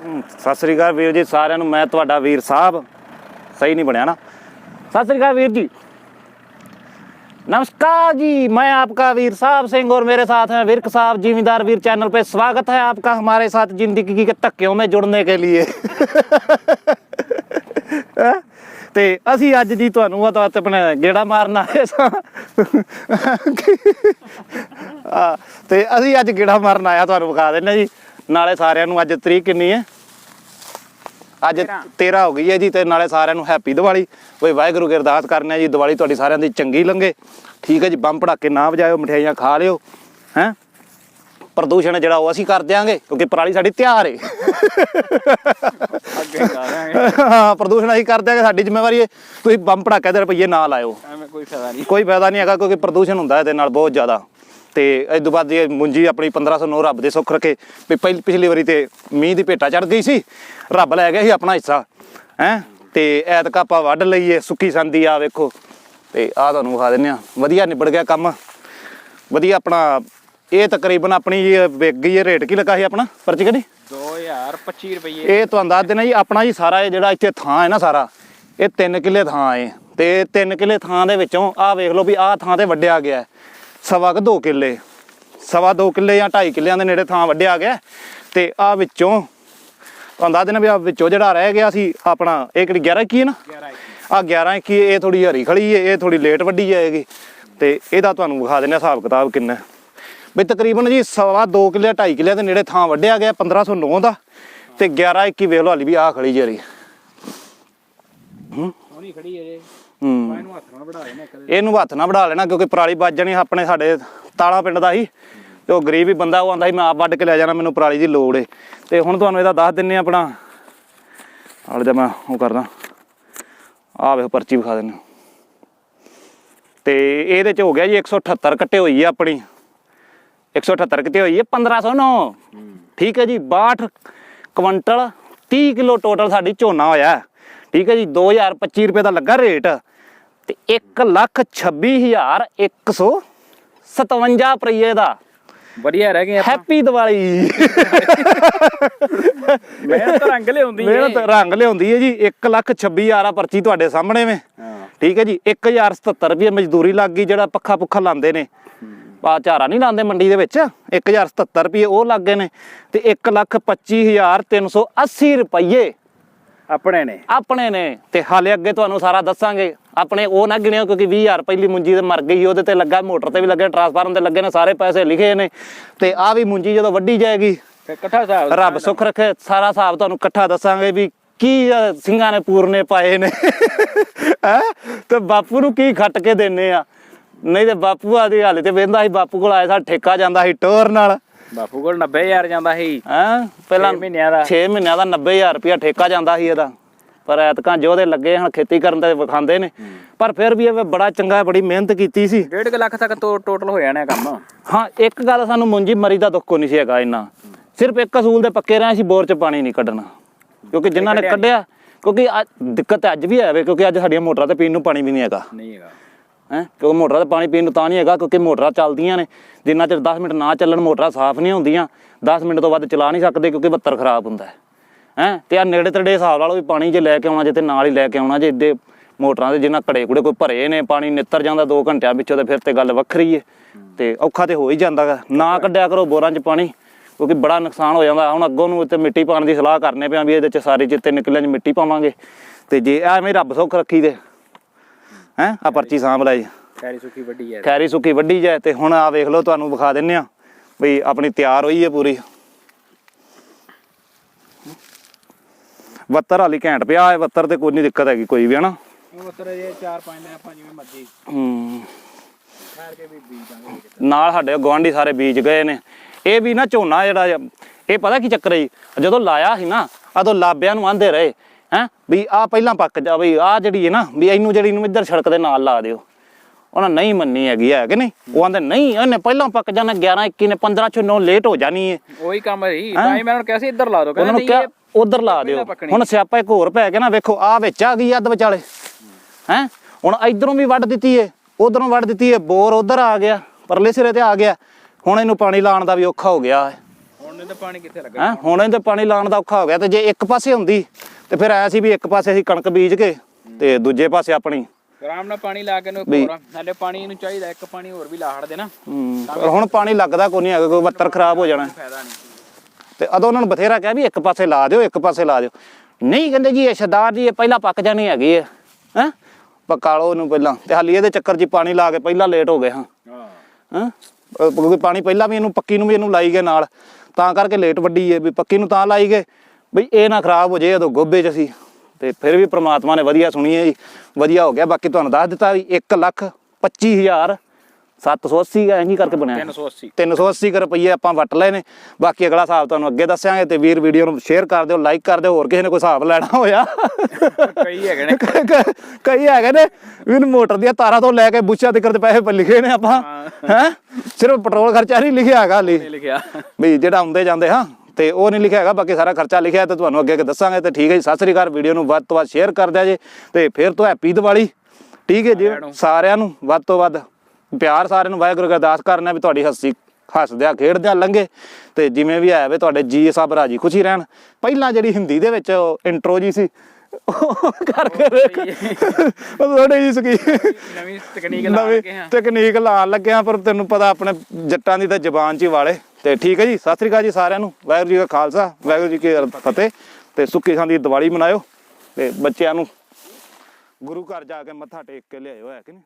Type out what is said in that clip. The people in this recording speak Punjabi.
ਹਮ, ਸਤਿ ਸ੍ਰੀ ਅਕਾਲ ਵੀਰ ਜੀ ਸਾਰਿਆਂ ਨੂੰ ਮੈਂ ਤੁਹਾਡਾ ਵੀਰ ਸਾਹਿਬ ਸਹੀ ਨਹੀਂ ਬਣਿਆ ਨਾ ਸਤਿ ਸ੍ਰੀ ਅਕਾਲ ਵੀਰ जी नमस्कार जी मैं आपका वीर साहब सिंह और मेरे साथ हैं विरक साहब जिमीदार वीर चैनल पे स्वागत है आपका हमारे साथ जिंदगी के धक्कियों में जुड़ने के लिए ਹੈਂ? ਤੇ ਅਸੀਂ ਅੱਜ ਜੀ ਤੁਹਾਨੂੰ ਆ ਤਾਂ ਆਪਣੇ ਗੇੜਾ ਮਾਰਨ ਆਏ ਸਾਂ ਆ, ਤੇ ਅਸੀਂ ਅੱਜ ਗੇੜਾ ਮਾਰਨ ਆਇਆ ਤੁਹਾਨੂੰ ਵਿਖਾ ਦਿੰਦੇ ਜੀ ਨਾਲੇ ਸਾਰਿਆਂ ਨੂੰ ਅੱਜ ਤਰੀਕ ਕਿੰਨੀ ਹੈ? ਅੱਜ 13 ਹੋ ਗਈ ਹੈ ਜੀ ਤੇ ਨਾਲੇ ਸਾਰਿਆਂ ਨੂੰ ਹੈਪੀ ਦੀਵਾਲੀ। ਕੋਈ ਵਾਹਿਗੁਰੂ ਕੀ ਅਰਦਾਸ ਕਰਨੇ ਆ ਜੀ ਦੀਵਾਲੀ ਤੁਹਾਡੀ ਸਾਰਿਆਂ ਦੀ ਚੰਗੀ ਲੰਘੇ। ਠੀਕ ਹੈ ਜੀ ਬੰਬ ਪੜਾਕੇ ਨਾ ਵਜਾਇਓ ਮਠਿਆਈਆਂ ਖਾ ਲਿਓ ਹੈ? ਪ੍ਰਦੂਸ਼ਣ ਜਿਹੜਾ ਉਹ ਅਸੀਂ ਕਰ ਦਿਆਂਗੇ ਕਿਉਂਕਿ ਪਰਾਲੀ ਸਾਡੀ ਤਿਆਰ ਏ। ਅੱਗੇ ਜਾ ਰਹੇ ਹਾਂ ਪ੍ਰਦੂਸ਼ਣ ਅਸੀਂ ਕਰ ਦਿਆਂਗੇ ਸਾਡੀ ਜ਼ਿੰਮੇਵਾਰੀ ਹੈ ਤੁਸੀਂ ਬੰਬ ਪੜਾਕੇ ਦੇ ਰੁਪਈਏ ਨਾ ਲਾਇਓ। ਐਵੇਂ ਕੋਈ ਫਾਇਦਾ ਨਹੀਂ। ਕੋਈ ਫਾਇਦਾ ਨਹੀਂ ਹੈਗਾ ਕਿਉਂਕਿ ਪ੍ਰਦੂਸ਼ਣ ਹੁੰਦਾ ਇਹਦੇ ਨਾਲ ਬਹੁਤ ਜ਼ਿਆਦਾ। ਤੇ ਇਸ ਤੋਂ ਬਾਅਦ ਇਹ ਮੁੰਜੀ ਆਪਣੀ 1509 ਰੱਬ ਦੇ ਸੁੱਖ ਰੱਖੇ। ਵੀ ਪਹਿਲੀ ਪਿਛਲੀ ਵਾਰੀ ਤੇ ਮੀਂਹ ਦੀ ਭੇਟਾ ਚੜ ਗਈ ਸੀ ਰੱਬ ਲੈ ਗਿਆ ਸੀ ਆਪਣਾ ਹਿੱਸਾ ਹੈ? ਤੇ ਐਤਕ ਆਪਾਂ ਵੱਢ ਲਈਏ ਸੁੱਕੀ ਸੰਦੀ ਆ ਵੇਖੋ। ਤੇ ਆ ਤੁਹਾਨੂੰ ਵਿਖਾ ਦਿੰਨੇ ਆ ਵਧੀਆ ਨਿਬੜ ਗਿਆ ਕੰਮ। ਵਧੀਆ ਆਪਣਾ ਇਹ ਤਕਰੀਬਨ ਆਪਣੀ ਜੀ ਵਿਕ ਗਈ ਹੈ ਰੇਟ ਕੀ ਲੱਗਾ ਸੀ ਆਪਣਾ? ਪਰਚੀ ਕਦੀ 2025 ਰੁਪਏ ਇਹ ਤੁਹਾਨੂੰ ਦੱਸ ਦੇਣਾ ਜੀ ਆਪਣਾ ਜੀ ਸਾਰਾ ਇਹ ਜਿਹੜਾ ਇੱਥੇ ਥਾਂ ਹੈ ਨਾ ਸਾਰਾ ਇਹ 3 ਕਿੱਲੇ ਥਾਂ ਹੈ। ਤੇ 3 ਕਿੱਲੇ ਥਾਂ ਦੇ ਵਿੱਚੋਂ ਆਹ ਵੇਖ ਲਓ ਵੀ ਆਹ ਥਾਂ ਤੇ ਵੱਢਿਆ ਗਿਆ ਹੈ। ਸਵਾ ਕੁ 2 ਕਿੱਲੇ ਸਵਾ 2 ਕਿੱਲੇ ਜਾਂ 2.5 ਕਿੱਲਿਆਂ ਦੇ ਨੇੜੇ ਥਾਂ ਵੱਢਿਆ ਗਿਆ ਹੈ। ਤੇ ਆਹ ਵਿੱਚੋਂ ਤੁਹਾਨੂੰ ਦੱਸ ਦੇਣਾ ਵੀ ਆਹ ਵਿੱਚੋਂ ਜਿਹੜਾ ਰਹਿ ਗਿਆ ਸੀ ਆਪਣਾ ਇਹ ਕਿਹੜੀ 11 ਕੀ ਹੈ ਨਾ 11 ਆ 11 ਕੀ ਇਹ ਥੋੜੀ ਹਰੀ ਖੜੀ ਹੈ ਇਹ ਥੋੜੀ ਲੇਟ ਵੱਢੀ ਜਾਏਗੀ ਤੇ ਇਹਦਾ ਤੁਹਾਨੂੰ ਵਿਖਾ ਦਿੰਦੇ ਹਾਂ ਹਿਸਾਬ ਕਿਤਾਬ ਕਿੰਨਾ ਹੈ। ਵੀ ਤਕਰੀਬਨ ਜੀ ਸਵਾ 2 ਕਿੱਲੇ 2.5 ਕਿੱਲੇ ਦੇ ਨੇੜੇ ਥਾਂ ਵੱਢਿਆ ਗਿਆ 1509 ਦਾ ਤੇ 11 21 ਵੇਖ ਲਓ ਹਾਲੀ ਵੀ ਆ ਖੜੀ ਜਰੀ ਸੋਹਣੀ ਖੜੀ ਹੈ ਜੇ ਹੂੰ। ਇਹਨੂੰ ਹੱਥ ਨਾਲ ਵੜਾ ਦੇਣਾ ਕਦੇ ਇਹਨੂੰ ਹੱਥ ਨਾ ਵੜਾ ਲੈਣਾ ਕਿਉਂਕਿ ਪਰਾਲੀ ਵੱਜ ਜਾਣੀ ਆਪਣੇ ਸਾਡੇ ਤਾਲਾ ਪਿੰਡ ਦਾ ਸੀ ਤੇ ਉਹ ਗਰੀਬ ਹੀ ਬੰਦਾ ਉਹ ਆਂਦਾ ਸੀ ਮੈਂ ਆਪ ਵੱਢ ਕੇ ਲੈ ਜਾਣਾ ਮੈਨੂੰ ਪਰਾਲੀ ਦੀ ਲੋੜ ਏ। ਤੇ ਹੁਣ ਤੁਹਾਨੂੰ ਇਹਦਾ ਦੱਸ ਦਿੰਨੇ ਆ ਆਪਣਾ। ਹਾਲ ਜਾ ਮੈਂ ਉਹ ਕਰਦਾ। ਆਹ ਵੇਖੋ ਪਰਚੀ ਵਿਖਾ ਦਿੰਨੇ ਤੇ ਇਹਦੇ ਚ ਹੋ ਗਿਆ ਜੀ 178 ਕੱਟੇ ਹੋਈ ਹੈ ਆਪਣੀ। 178 ਕਿਤੇ ਹੋਈ ਹੈ। 1509 ਠੀਕ ਹੈ ਜੀ 62 ਕੁਇੰਟਲ 30 ਕਿਲੋ ਟੋਟਲ ਸਾਡੀ ਝੋਨਾ ਹੋਇਆ। ਹੈ। ਠੀਕ ਹੈ ਜੀ 2025 ਰੁਪਏ ਦਾ ਲੱਗਾ ਰੇਟ। ਤੇ 1 ਲੱਖ 26157 ਰੁਪਏ ਦਾ। ਵਧੀਆ ਰਹਿ ਗਏ ਆਪਾਂ। ਹੈਪੀ ਦੀਵਾਲੀ। ਮਿਹਨਤ ਰੰਗ ਲਿਆਉਂਦੀ ਹੈ। ਮਿਹਨਤ ਰੰਗ ਲਿਆਉਂਦੀ ਹੈ ਜੀ। 1 ਲੱਖ 26000 ਆ ਪਰਚੀ ਤੁਹਾਡੇ ਸਾਹਮਣੇ ਵੇ। ਠੀਕ ਹੈ ਜੀ। 1077 ਰੁਪਏ ਮਜ਼ਦੂਰੀ ਲੱਗ ਗਈ ਜਿਹੜਾ ਪੱਖਾ ਪੁੱਖਾ ਲਾਉਂਦੇ ਨੇ। ਆ ਝਾਰਾ ਨਹੀਂ ਲਾਉਂਦੇ ਮੰਡੀ ਦੇ ਵਿੱਚ। 1077 ਰੁਪਏ ਉਹ ਲੱਗ ਗਏ ਨੇ। ਤੇ 125380 ਰੁਪਏ ਆਪਣੇ ਨੇ। ਆਪਣੇ ਨੇ। ਤੇ ਹਾਲੇ ਅੱਗੇ ਤੁਹਾਨੂੰ ਸਾਰਾ ਦੱਸਾਂਗੇ। ਆਪਣੇ ਉਹ ਨਾ ਗਿਣਿਓ ਕਿਉਂਕਿ 20000 ਪਹਿਲੀ ਮੁੰਜੀ ਤੇ ਮਰ ਗਈ ਉਹਦੇ ਤੇ ਲੱਗਾ ਮੋਟਰ ਤੇ ਵੀ ਲੱਗੇ ਟਰਾਂਸਫਾਰਮ ਤੇ ਲੱਗੇ ਨੇ ਸਾਰੇ ਪੈਸੇ ਲਿਖੇ ਨੇ। ਤੇ ਆ ਵੀ ਮੁੰਜੀ ਜਦੋਂ ਵੱਢੀ ਜਾਏਗੀ ਫਿਰ ਇਕੱਠਾ ਹਿਸਾਬ ਰੱਬ ਸੁੱਖ ਰੱਖੇ ਸਾਰਾ ਹਿਸਾਬ ਤੁਹਾਨੂੰ ਇਕੱਠਾ ਦੱਸਾਂਗੇ ਵੀ ਕੀ ਸਿੰਘਾਂ ਨੇ ਪੂਰਨੇ ਪਾਏ ਨੇ। ਹੈ? ਤੇ ਬਾਪੂ ਨੂੰ ਕੀ ਖੱਟ ਕੇ ਦੇਣੇ ਆ। ਨਹੀਂ ਤੇ ਬਾਪੂ ਆਦੀ ਹਾਲੇ ਤੇ ਵੇਂਦਾ ਸੀ ਬਾਪੂ ਕੋਲ ਆਇਆ ਸਾ ਠੇਕਾ ਜਾਂਦਾ ਸੀ ਟੋਰ ਨਾਲ। ਬਾਪੂ ਕੋਲ 90000 ਜਾਂਦਾ ਸੀ। ਹੈ? ਪਹਿਲਾਂ ਮਹੀਨਿਆਂ ਦਾ। 6 ਮਹੀਨਿਆਂ ਦਾ 90000 ਰੁਪਇਆ ਠੇਕਾ ਜਾਂਦਾ ਸੀ ਇਹਦਾ। ਪਰ ਐਤਕਾਂ ਜੋ ਉਹਦੇ ਲੱਗੇ ਹੁਣ ਖੇਤੀ ਕਰਨ ਤੇ ਵਿਖਾਉਂਦੇ ਨੇ। ਪਰ ਫਿਰ ਵੀ ਇਹ ਬੜਾ ਚੰਗਾ ਬੜੀ ਮਿਹਨਤ ਕੀਤੀ ਸੀ। 1.5 ਲੱਖ ਤੱਕ ਤੋਂ ਟੋਟਲ ਹੋ ਜਾਣਾ ਕੰਮ। ਹਾਂ ਇੱਕ ਗੱਲ ਸਾਨੂੰ ਮੁੰਜੀ ਮਰੀ ਦਾ ਦੁੱਖ ਕੋ ਨਹੀਂ ਸੀ ਹੈਗਾ ਇੰਨਾ। ਸਿਰਫ ਇੱਕ ਅਸੂਲ ਦੇ ਪੱਕੇ ਰਹੇ ਸੀ ਬੋਰ ਚ ਪਾਣੀ ਨਹੀਂ ਕੱਢਣਾ। ਕਿਉਂਕਿ ਜਿਨ੍ਹਾਂ ਨੇ ਕੱਢਿਆ ਕਿਉਂਕਿ ਅੱਜ- ਦਿੱਕਤ ਅੱਜ ਵੀ ਹੈ ਵੇ ਕਿਉਂਕਿ ਅੱਜ ਸਾਡੀਆਂ ਮੋਟਰਾਂ ਤੇ ਪੀਣ ਨੂੰ ਪਾਣੀ ਵੀ ਨਹੀਂ ਹੈਗਾ। ਨਹੀਂ ਹੈਗਾ। ਹੈ? ਕਿਉਂਕਿ ਮੋਟਰਾਂ ਤੇ ਪਾਣੀ ਪੀਣ ਨੂੰ ਤਾਂ ਨਹੀਂ ਹੈਗਾ, ਕਿਉਂਕਿ ਮੋਟਰਾਂ ਚੱਲਦੀਆਂ ਨੇ। ਜਿੰਨਾ ਚਿਰ 10 ਮਿੰਟ ਨਾ ਚੱਲਣ, ਮੋਟਰਾਂ ਸਾਫ਼ ਨਹੀਂ ਹੁੰਦੀਆਂ 10 ਮਿੰਟ ਤੋਂ ਵੱਧ ਚਲਾ ਨਹੀਂ ਸਕਦੇ ਕਿਉਂਕਿ ਬੱਤਰ ਖਰਾਬ ਹੁੰਦਾ ਹੈ। ਹੈ? ਤੇ ਆ ਨੇੜੇ ਤੇੜੇ ਹਿਸਾਬ ਨਾਲ ਵੀ ਪਾਣੀ ਜੇ ਲੈ ਕੇ ਆਉਣਾ, ਜੇ ਤੇ ਨਾਲ ਹੀ ਲੈ ਕੇ ਆਉਣਾ, ਜੇ ਇੱਦੇ ਮੋਟਰਾਂ ਦੇ ਜਿੰਨਾ ਘੜੇ ਕੁੜੇ ਕੋਈ ਭਰੇ ਨੇ, ਪਾਣੀ ਨਿੱਤਰ ਜਾਂਦਾ 2 ਘੰਟਿਆਂ ਵਿੱਚੋਂ ਤੇ ਫਿਰ ਤੇ ਗੱਲ ਵੱਖਰੀ ਏ। ਤੇ ਔਖਾ ਤੇ ਹੋ ਹੀ ਜਾਂਦਾ ਗਾ। ਨਾ ਕੱਢਿਆ ਕਰੋ ਬੋਰਾਂ 'ਚ ਪਾਣੀ, ਕਿਉਂਕਿ ਬੜਾ ਨੁਕਸਾਨ ਹੋ ਜਾਂਦਾ। ਹੁਣ ਅੱਗੋਂ ਨੂੰ ਇੱਥੇ ਮਿੱਟੀ ਪਾਉਣ ਦੀ ਸਲਾਹ ਕਰਨੇ ਪਿਆ ਵੀ ਇਹਦੇ 'ਚ ਸਾਰੇ ਚ ਤਿੰਨ 'ਚ ਮਿੱਟੀ ਪਾਵਾਂਗੇ। ਤੇ ਜੇ ਐਵੇਂ ਰੱਬ ਸੁੱਖ ਰੱਖੀ ਤੇ ਹੈ? ਆ ਪਰਚੀ ਸਾਂਭ ਲੈ ਜੀ। ਖੈਰੀ ਸੁੱਕੀ ਵੱਡੀ ਹੈ ਖੈਰੀ ਸੁੱਕੀ ਵੱਡੀ ਜਾਏ ਤੇ ਹੁਣ ਆ ਵੇਖ ਲਓ ਤੁਹਾਨੂੰ ਵਿਖਾ ਦਿੰਨੇ ਆ ਵੀ ਆਪਣੀ ਤਿਆਰ ਹੋਈ ਹੈ ਪੂਰੀ। ਬੱਤਰ ਹਾਲੀ ਘੈਂਟ ਪਿਆ ਹੈ ਬੱਤਰ ਤੇ ਕੋਈ ਨਹੀਂ ਦਿੱਕਤ ਹੈਗੀ ਕੋਈ ਵੀ ਹਨਾ? ਉਹ ਉਤਰ ਜੇ 4-5 ਨੇ ਆਪਾਂ ਜਿਵੇਂ ਮਰਜ਼ੀ ਹੂੰ। ਕੇ ਵੀ ਬੀਜਾਂਗੇ ਨਾਲ ਸਾਡੇ ਗਵਾਂਢੀ ਸਾਰੇ ਬੀਜ ਗਏ ਨੇ। ਇਹ ਵੀ ਨਾ ਝੋਨਾ ਜਿਹੜਾ ਇਹ ਪਤਾ ਕੀ ਚੱਕਰ ਹੈ ਜਦੋਂ ਲਾਇਆ ਸੀ ਨਾ ਉਦੋਂ ਲਾਬਿਆਂ ਨੂੰ ਆਂਦੇ ਰਹੇ ਹੈ? ਵੀ ਆ ਪਹਿਲਾਂ ਪੱਕ ਜਾ ਵੀ ਆ ਜਿਹੜੀ ਹੈ ਨਾ ਵੀ ਇਹਨੂੰ ਜਿਹੜੀ ਨੂੰ ਇੱਧਰ ਸੜਕ ਦੇ ਨਾਲ ਲਾ ਦਿਓ। ਉਹਨਾਂ ਨਹੀਂ ਮੰਨੀ ਹੈਗੀ ਹੈ ਕਿ ਨਹੀਂ? ਉਹ ਆਂਦੇ ਨਹੀਂ ਇਹਨੇ ਪਹਿਲਾਂ ਪੱਕ ਜਾਣਾ 11 21 ਨੇ 15 ਚ 9 ਲੇਟ ਹੋ ਜਾਣੀ ਹੈ ਉਹੀ ਕੰਮ ਹੈ ਤਾਂ ਹੀ ਮੈਂ ਉਹਨਾਂ ਨੂੰ ਕਿਹਾ ਸੀ ਇੱਧਰ ਲਾ ਦਿਓ। ਉਹਨਾਂ ਨੂੰ ਕਿਹਾ ਉਧਰ ਲਾ ਦਿਓ। ਹੁਣ ਸਿਆਪਾ ਇੱਕ ਹੋਰ ਪੈ ਗਿਆ ਨਾ ਵੇਖੋ ਆ ਵਿੱਚ ਆ ਗਈ ਅੱਧ ਵਿਚਾਲੇ। ਹੈ? ਹੁਣ ਇਧਰੋਂ ਵੀ ਵੱਢ ਦਿੱਤੀ ਏ ਉਧਰੋਂ ਵੱਢ ਦਿੱਤੀ ਏ ਬੋਰ ਉਧਰ ਆ ਗਿਆ ਪਰਲੇ ਸਿਰੇ ਤੇ ਆ ਗਿਆ। ਹੁਣ ਇਹਨੂੰ ਪਾਣੀ ਲਾਉਣ ਦਾ ਵੀ ਔਖਾ ਹੋ ਗਿਆ। ਹੁਣ ਇਹਦਾ ਪਾਣੀ ਕਿੱਥੇ ਲੱਗਾ ਹੁਣ ਇਹਦੇ ਪਾਣੀ ਲਾਉਣ ਦਾ ਔਖਾ ਹੋ ਗਿਆ ਤੇ ਜੇ ਇੱਕ ਪਾਸੇ ਹੁੰਦੀ ਤੇ ਫਿਰ ਆਇਆ ਸੀ ਵੀ ਇੱਕ ਪਾਸੇ ਅਸੀਂ ਕਣਕ ਬੀਜ ਕੇ ਤੇ ਦੂਜੇ ਪਾਸੇ ਆਪਣੀ। ਆਰਾਮ ਨਾਲ ਪਾਣੀ ਲਾ ਕੇ ਨੂੰ ਵੀ- ਹੋਰ ਸਾਡੇ ਪਾਣੀ ਨੂੰ ਚਾਹੀਦਾ ਇੱਕ ਪਾਣੀ ਹੋਰ ਵੀ ਲਾ ਹੜ ਦੇ ਨਾ। ਹੂੰ, ਪਰ ਹੁਣ ਪਾਣੀ ਲੱਗਦਾ ਕੋਈ ਨਹੀਂ ਹੈਗਾ ਕੋਈ ਬੱਤਰ ਖਰਾਬ ਹੋ ਜਾਣਾ। ਫਾਇਦਾ ਨਹੀਂ। ਤੇ ਅਦੋਂ ਉਹਨਾਂ ਨੂੰ ਬਥੇਰਾ ਕਿਹਾ ਵੀ ਇੱਕ ਪਾਸੇ ਲਾ ਦਿਓ ਇੱਕ ਪਾਸੇ ਲਾ ਦਿਓ। ਨਹੀਂ ਕਹਿੰਦੇ ਜੀ ਇਹ ਸਰਦਾਰ ਜੀ ਇਹ ਪਹਿਲਾਂ ਪੱਕ ਜਾਣੀ ਹੈਗੀ ਹੈ ਹੈ? ਪਕਾ ਲਓ ਉਹਨੂੰ ਪਹਿਲਾਂ। ਤੇ ਹਾਲੀ ਇਹਦੇ ਚੱਕਰ 'ਚ ਹੀ ਪਾਣੀ ਲਾ ਕੇ ਪਹਿਲਾਂ ਲੇਟ ਹੋ ਗਏ ਹਾਂ। ਹਾਂ। ਹਾਂ? ਕਿਉਂਕਿ ਪਾਣੀ ਪਹਿਲਾਂ ਵੀ ਇਹਨੂੰ ਪੱਕੀ ਨੂੰ ਵੀ ਇਹਨੂੰ ਲਾਈ ਗਏ ਨਾਲ। ਤਾਂ ਕਰਕੇ ਲੇਟ ਵੱਡੀ ਹੈ ਵੀ ਪੱਕੀ ਨੂੰ ਤਾਂ ਲਾਈ ਗਏ। ਬਈ ਇਹ ਨਾ ਖਰਾਬ ਹੋ ਜੇ ਉਦੋਂ ਗੋਬੇ 'ਚ ਅਸੀਂ ਤੇ ਫਿਰ ਵੀ ਪ੍ਰਮਾਤਮਾ ਨੇ ਵਧੀਆ ਸੁਣੀ ਹੈ ਜੀ ਵਧੀਆ ਹੋ ਗਿਆ ਬਾਕੀ ਤੁਹਾਨੂੰ ਦੱਸ ਦਿੱਤਾ ਵੀ 1 ਲੱਖ 25000 780 ਐਂ ਹੀ ਕਰਕੇ ਬਣਿਆ। 380 380 ਕੁ ਰੁਪਏ ਆਪਾਂ ਵਟ ਲਏ ਨੇ ਬਾਕੀ ਅਗਲਾ ਹਿਸਾਬ ਤੁਹਾਨੂੰ ਅੱਗੇ ਦੱਸਾਂਗੇ ਤੇ ਵੀਰ ਵੀਡੀਓ ਨੂੰ ਸ਼ੇਅਰ ਕਰ ਦਿਓ ਲਾਈਕ ਕਰ ਦਿਓ ਹੋਰ ਕਿਸੇ ਨੇ ਕੋਈ ਹਿਸਾਬ ਲੈਣਾ ਹੋਇਆ। ਕਈ ਹੈਗੇ ਨੇ। ਕਈ ਹੈਗੇ ਨੇ ਵੀ ਇਹਨੂੰ ਮੋਟਰ ਦੀਆਂ ਤਾਰਾਂ ਤੋਂ ਲੈ ਕੇ ਬੁੱਛਾ ਤੱਕ ਦੇ ਪੈਸੇ ਪਰ ਲਿਖੇ ਨੇ ਆਪਾਂ ਹੈ। ਸਿਰਫ ਪੈਟਰੋਲ ਖਰਚਾ ਨਹੀਂ ਲਿਖਿਆ ਹੈਗਾ ਇਹ ਲਿਖਿਆ। ਵੀ ਜਿਹੜਾ ਆਉਂਦੇ ਜਾਂਦੇ ਹਾਂ। ਤੇ ਉਹ ਨਹੀਂ ਲਿਖਿਆ ਹੈਗਾ ਬਾਕੀ ਸਾਰਾ ਖਰਚਾ ਲਿਖਿਆ ਤੇ ਤੁਹਾਨੂੰ ਅੱਗੇ ਅੱਗੇ ਦੱਸਾਂਗੇ ਤੇ ਠੀਕ ਹੈ ਜੀ। ਸਤਿ ਸ੍ਰੀ ਅਕਾਲ ਵੀਡੀਓ ਨੂੰ ਵੱਧ ਤੋਂ ਵੱਧ ਸ਼ੇਅਰ ਕਰ ਦਿਆ ਜੇ ਤੇ ਫਿਰ ਤੋਂ ਹੈਪੀ ਦੀਵਾਲੀ। ਠੀਕ ਹੈ ਜੀ ਸਾਰਿਆਂ ਨੂੰ। ਵੱਧ ਤੋਂ ਵੱਧ ਪਿਆਰ ਸਾਰਿਆਂ ਨੂੰ ਵਾਹਿਗੁਰੂ ਅਰਦਾਸ ਕਰਨਾ ਵੀ ਤੁਹਾਡੀ ਹੱਸੀ ਹੱਸਦਿਆਂ ਖੇਡਦਿਆਂ ਲੰਘੇ ਤੇ ਜਿਵੇਂ ਵੀ ਹੈ ਵੇ ਤੁਹਾਡੇ ਜੀ ਸਭ ਰਾਜੀ ਖੁਸ਼ੀ ਰਹਿਣ। ਪਹਿਲਾਂ ਜਿਹੜੀ ਹਿੰਦੀ ਦੇ ਵਿੱਚ ਇੰਟਰੋ ਜੀ ਸੀ ਉਹ ਕਰਕੇ ਵੇਖ ਉਹ ਥੋੜੀ ਜੀ ਸਕੀ ਨਵੀਂ ਤਕਨੀਕ ਲਾ ਕੇ ਹਾਂ। ਤਕਨੀਕ ਲਾਉਣ ਲੱਗਿਆ ਪਰ ਤੈਨੂੰ ਪਤਾ ਆਪਣੇ ਜੱਟਾਂ ਦੀ ਤਾਂ ਜ਼ਬਾਨ 'ਚ ਹੀ ਵਾਲੇ। ਤੇ ਠੀਕ ਹੈ ਜੀ, ਸਤਿ ਸ੍ਰੀ ਅਕਾਲ ਜੀ ਸਾਰਿਆਂ ਨੂੰ। ਵਾਹਿਗੁਰੂ ਜੀ ਕਾ ਖਾਲਸਾ, ਵਾਹਿਗੁਰੂ ਜੀ ਕੀ ਫਤਿਹ। ਤੇ ਸੁੱਖੀ ਸਾਂਦੀ ਦੀਵਾਲੀ ਮਨਾਇਓ ਤੇ ਬੱਚਿਆਂ ਨੂੰ ਗੁਰੂ ਘਰ ਜਾ ਕੇ ਮੱਥਾ ਟੇਕ ਕੇ ਲਿਆਇਓ, ਹੈ ਕਿ ਨਹੀਂ?